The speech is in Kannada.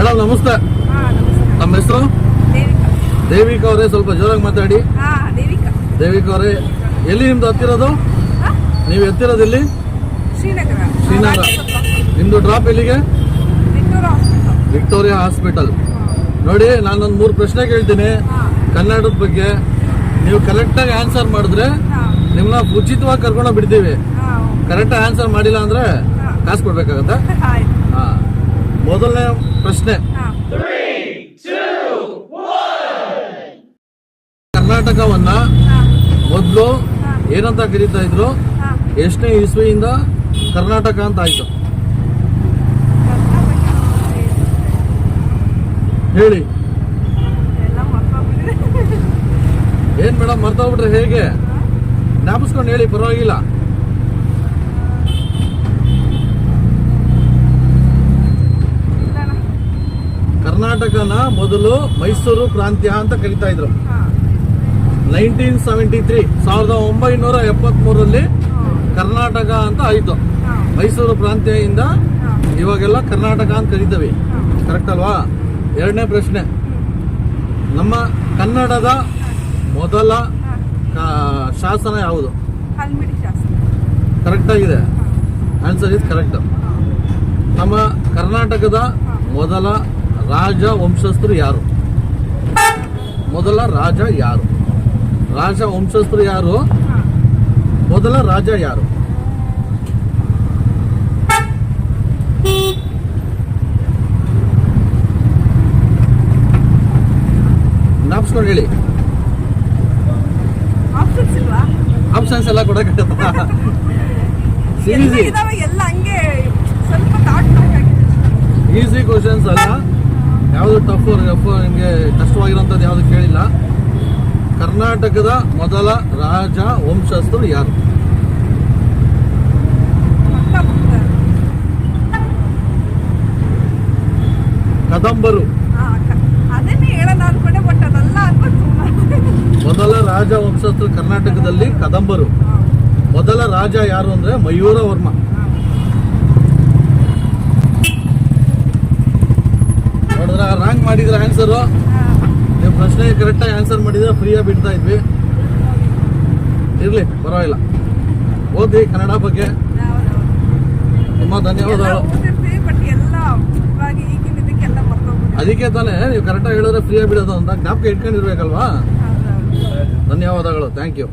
ಮೇಡಮ್ ನಮಸ್ತೆ. ನಮ್ಮ ಹೆಸರು? ದೇವಿಕಾ. ಅವರೇ ಸ್ವಲ್ಪ ಜೋರಾಗಿ ಮಾತಾಡಿ. ದೇವಿಕಾ. ಅವರೇ ಎಲ್ಲಿ ನಿಮ್ದು ಹತ್ತಿರೋದು? ನೀವು ಎತ್ತಿರೋದು ಇಲ್ಲಿ ಶ್ರೀನಗರ. ಶ್ರೀನಗರ. ನಿಮ್ದು ಡ್ರಾಪ್ ಎಲ್ಲಿಗೆ? Victoria hospital. ನೋಡಿ ನಾನೊಂದು ಮೂರು ಪ್ರಶ್ನೆ ಕೇಳ್ತೀನಿ. ಕನ್ನಡದ ಬಗ್ಗೆ. ನೀವು ಕರೆಕ್ಟಾಗಿ ಆನ್ಸರ್ ಮಾಡಿದ್ರೆ ನಿಮ್ಮನ್ನ ಉಚಿತವಾಗಿ ಕರ್ಕೊಂಡು ಬಿಡ್ತೀವಿ ಕರೆಕ್ಟಾಗಿ ಆನ್ಸರ್ ಮಾಡಿಲ್ಲ ಅಂದ್ರೆ ಕಾಸು ಕೊಡ್ಬೇಕಾಗತ್ತೆ? ಹಾ. ಮೊದಲನೇ ಪ್ರಶ್ನೆ. ಕರ್ನಾಟಕವನ್ನ ಮೊದಲು ಏನಂತ ಕರೀತಾ ಇದ್ರು? ಎಷ್ಟನೇ ಇಸ್ವಿಯಿಂದ ಕರ್ನಾಟಕ ಅಂತ ಆಯ್ತು? ಹೇಳಿ. ಏನ್ ಮೇಡಮ್ ಮರ್ತೋಗ್ಬಿಟ್ರೆ ಹೇಗೆ? ಜ್ಞಾಪಿಸ್ಕೊಂಡು ಹೇಳಿ ಪರವಾಗಿಲ್ಲ. ಕರ್ನಾಟಕನ ಮೊದಲು ಮೈಸೂರು ಪ್ರಾಂತ್ಯ ಅಂತ ಕರಿತಾ ಇದ್ರು. ನೈನ್ಟೀನ್ ಸೆವೆಂಟಿ ತ್ರೀ ಸಾವಿರದ ಒಂಬೈನೂರ ಎಪ್ಪತ್ತ್ ಮೂರರಲ್ಲಿ ಕರ್ನಾಟಕ ಅಂತ ಆಯ್ತು. ಮೈಸೂರು ಪ್ರಾಂತ್ಯದಿಂದ ಇವಾಗೆಲ್ಲ ಕರ್ನಾಟಕ ಅಂತ ಕರಿತೀವಿ. ಕರೆಕ್ಟ್ ಅಲ್ವಾ? ಎರಡನೇ ಪ್ರಶ್ನೆ. ನಮ್ಮ ಕನ್ನಡದ ಮೊದಲ ಶಾಸನ ಯಾವುದು? ಕರೆಕ್ಟ್ ಆಗಿದೆ. ಆನ್ಸರ್ ಇಸ್ ಕರೆಕ್ಟ್ ನಮ್ಮ ಕರ್ನಾಟಕದ ಮೊದಲ ರಾಜ ವಂಶಸ್ಥರು ಯಾರು? ಮೊದಲ ರಾಜ ಯಾರು? ರಾಜ ವಂಶಸ್ಥರು ಯಾರು? ಮೊದಲ ರಾಜ ಯಾರು? ನಾಪ್ಸ್ಕೊಂಡು ಹೇಳಿ. ಆಪ್ಷನ್ಸ್ ಎಲ್ಲ ಕೊಡಕ್ಕೆ ಈಸಿ ಕ್ವಶನ್ಸ್ ಅಲ್ಲ. ಯಾವುದು ಟಫ್ ರಫ್ ನಿಮಗೆ ಕಷ್ಟವಾಗಿರೋಂಥದ್ದು ಯಾವುದು ಕೇಳಿಲ್ಲ. ಕರ್ನಾಟಕದ ಮೊದಲ ರಾಜ ವಂಶಸ್ಥರು ಯಾರು? ಕದಂಬರು. ಮೊದಲ ರಾಜ ವಂಶಸ್ಥರು ಕರ್ನಾಟಕದಲ್ಲಿ ಕದಂಬರು. ಮೊದಲ ರಾಜ ಯಾರು ಅಂದ್ರೆ ಮಯೂರ ಆನ್ಸರು ನೀವು ಪ್ರಶ್ನೆಗೆ ಕರೆಕ್ಟಾಗಿ ಆನ್ಸರ್ ಮಾಡಿದ್ರೆ ಫ್ರೀಯಾಗಿ ಬಿಡ್ತಾ ಇದ್ವಿ. ಇರ್ಲಿ ಪರವಾಗಿಲ್ಲ. ಓದಿ ಕನ್ನಡ ಬಗ್ಗೆ. ತುಂಬ ಧನ್ಯವಾದಗಳು. ಅದಕ್ಕೆ ತಾನೇ ನೀವು ಕರೆಕ್ಟಾಗಿ ಹೇಳಿದ್ರೆ ಫ್ರೀಯಾಗಿ ಬಿಡೋದು ಅಂತ ಜ್ಞಾಪಕ ಇಟ್ಕೊಂಡಿರ್ಬೇಕಲ್ವಾ? ಧನ್ಯವಾದಗಳು ಥ್ಯಾಂಕ್ ಯು